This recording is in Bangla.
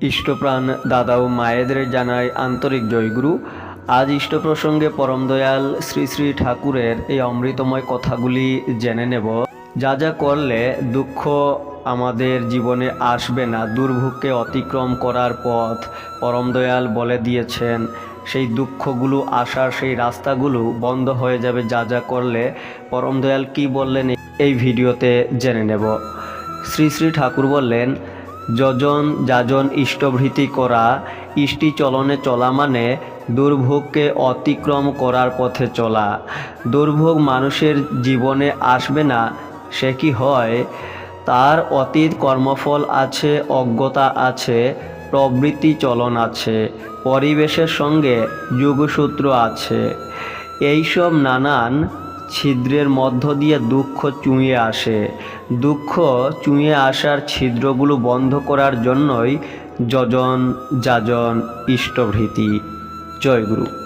ইষ্টপ্রাণ দাদা ও মায়েদের জানাই আন্তরিক জয়গুরু আজ ইষ্ট প্রসঙ্গে পরম দয়াল শ্রী শ্রী ঠাকুরের এই অমৃতময় কথাগুলি জেনে নেব। যা যা করলে দুঃখ আমাদের জীবনে আসবে না, দুর্ভোগকে অতিক্রম করার পথ পরম দয়াল বলে দিয়েছেন। সেই দুঃখগুলো আসার সেই রাস্তাগুলো বন্ধ হয়ে যাবে যা যা করলে পরম দয়াল কি বললেন এই ভিডিওতে জেনে নেব। শ্রী শ্রী ঠাকুর বললেন যজন যাজন ইষ্টভৃতি করা, ইষ্টি চলনে চলা মানে দুর্ভোগকে অতিক্রম করার পথে চলা। দুর্ভোগ মানুষের জীবনে আসবে না, সে কি হয়? তার অতীত কর্মফল আছে, অজ্ঞতা আছে, প্রবৃত্তি চলন আছে, পরিবেশের সঙ্গে যুগসূত্র আছে। এইসব নানান ছিদ্রের মধ্য দিয়ে দুঃখ চুঁয়ে আসে। দুঃখ চুঁয়ে আসার ছিদ্রগুলো বন্ধ করার জন্যই যজন, যাজন, ইষ্টভৃতি। জয়গুরু।